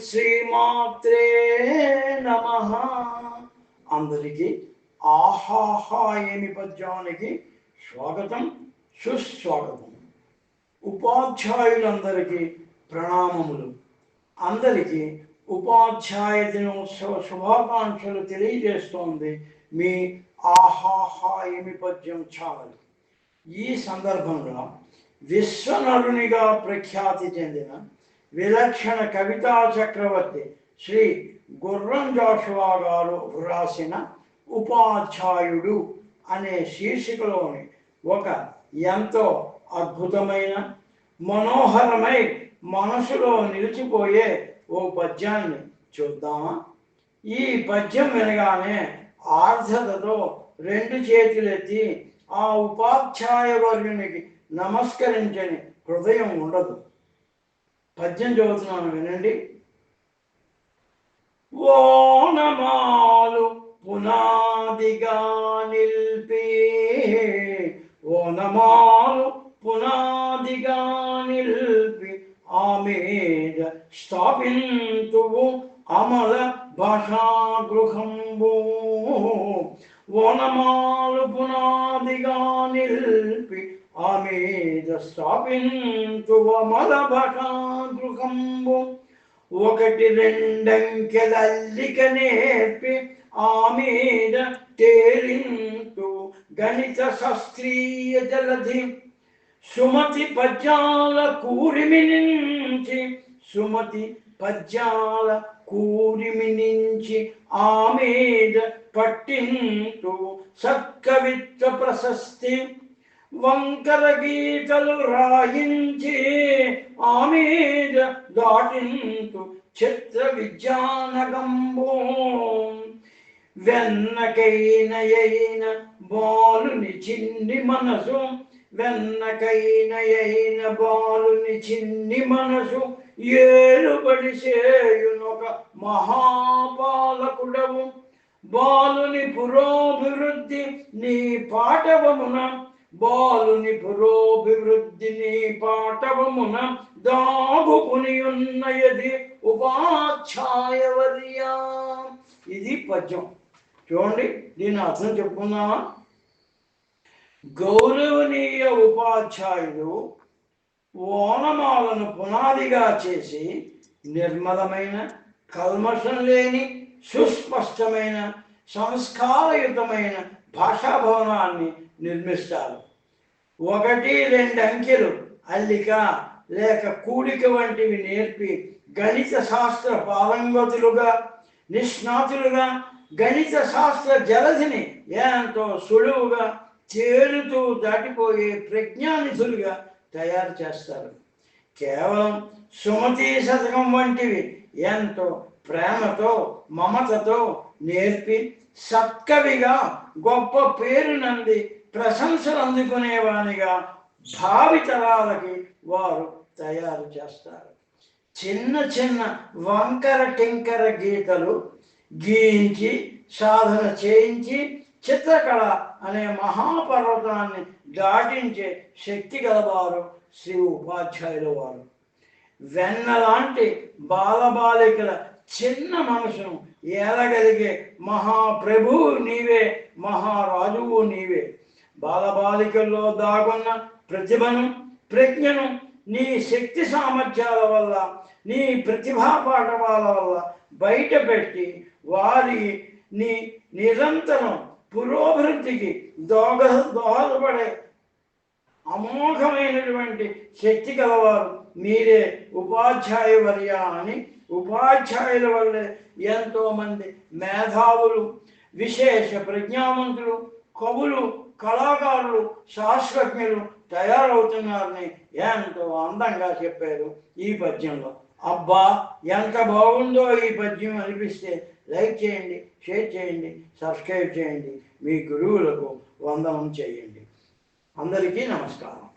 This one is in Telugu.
శ్రీమాత్రే నమ. అందరికీ ఆహాహా ఏమి పద్యానికి స్వాగతం సుస్వాగతం. ఉపాధ్యాయులందరికీ ప్రణామములు. అందరికీ ఉపాధ్యాయ దినోత్సవ శుభాకాంక్షలు తెలియజేస్తోంది మీ ఆహాహా ఏమి పద్యం చావలి. ఈ సందర్భంగా విశ్వనరునిగా ప్రఖ్యాతి చెందిన విలక్షణ కవితా చక్రవర్తి శ్రీ గుర్రం జాషువా గారు వ్రాసిన ఉపాధ్యాయుడు అనే శీర్షికలోని ఒక ఎంతో అద్భుతమైన మనోహరమై మనసులో నిలిచిపోయే ఓ పద్యాన్ని చూద్దామా? ఈ పద్యం వినగానే ఆర్ధతతో రెండు చేతులెత్తి ఆ ఉపాధ్యాయ వర్యునికి నమస్కరించని హృదయం ఉండదు. పద్యం చదువుతున్నాను వినండి. ఓనమాలు పునాదిగా నిల్పి ఓనమాలు పునాదిగా నిల్పి ఆమెద స్థాపింతువు అమల భాషాగృహంబు. ఓనమాలు పునాదిగా నిల్పి ఆమెద ఒకటి రెండంకెలల్లిక నేర్పి ఆమెద తేలింతు గణిత శాస్త్రీయ జలధి. సుమతి పద్యాల కూరిమి నుంచి సుమతి పద్యాల కూరిమి నుంచి ఆమెద పట్టింతు సత్కవిత్వ ప్రశస్తి. వంకర గీతలు రాయించి ఆమెద దాటింతు చిత్ర విజ్ఞానగంబో వెన్నకైనయైన బాలుని చిన్ని మనసు వెన్నకైనయైన బాలుని చిన్ని మనసు ఏలుబడి చేయునొక మహాపాలకుడవు. బాలుని పురోభివృద్ధి నీ పాఠవమున బాలుని పురోభివృద్ధిని పాఠవమున దాగుకుని ఉపాధ్యాయ ఉపాధ్యాయవర్యా. ఇది పద్యం. చూడండి దీని అర్థం చెప్పుకుందామా? గౌరవనీయ ఉపాధ్యాయుడు ఓనమాలను పునాదిగా చేసి నిర్మలమైన కల్మషం లేని సుస్పష్టమైన సంస్కారయుతమైన భాషాభవనాన్ని నిర్మిస్తారు. ఒకటి రెండు అంకెలు అల్లిక లేక కూడిక వంటివి నేర్పి గణిత శాస్త్ర పారంగతులుగా నిష్ణాతులుగా గణిత శాస్త్ర జలధిని ఎంతో సులువుగా చేరుతూ దాటిపోయే ప్రజ్ఞానిధులుగా తయారు చేస్తారు. కేవలం సుమతి శతకం వంటివి ఎంతో ప్రేమతో మమతతో నేర్పి సత్కవిగా గొప్ప పేరు నంది ప్రశంసలు అందుకునేవానిగా భావితరాలకి వారు తయారు చేస్తారు. చిన్న చిన్న వంకర టింకర గీతలు గీయించి సాధన చేయించి చిత్రకళ అనే మహాపర్వతాన్ని దాటించే శక్తి గలవారు శ్రీ ఉపాధ్యాయుల వారు. వెన్నలాంటి బాలబాలికల చిన్న మనసును ఏలగలిగే మహాప్రభువు నీవే మహారాజువు నీవే. బాలబాలికల్లో దాగున్న ప్రతిభను ప్రజ్ఞను నీ శక్తి సామర్థ్యాల వల్ల నీ ప్రతిభా పాఠవాల వల్ల బయటపెట్టి వారి నీ నిరంతరం పురోభివృద్ధికి దోగ దోహదపడే అమోఘమైనటువంటి శక్తి గలవారు మీరే ఉపాధ్యాయ వర్య అని ఉపాధ్యాయుల వల్లే ఎంతోమంది మేధావులు విశేష ప్రజ్ఞావంతులు కవులు కళాకారులు శాస్త్రజ్ఞులు తయారవుతున్నారని ఎంతో అందంగా చెప్పారు ఈ పద్యంలో. అబ్బా ఎంత బాగుందో ఈ పద్యం అనిపిస్తే లైక్ చేయండి షేర్ చేయండి సబ్స్క్రైబ్ చేయండి. మీ గురువులకు వందనం చేయండి. అందరికీ నమస్కారం.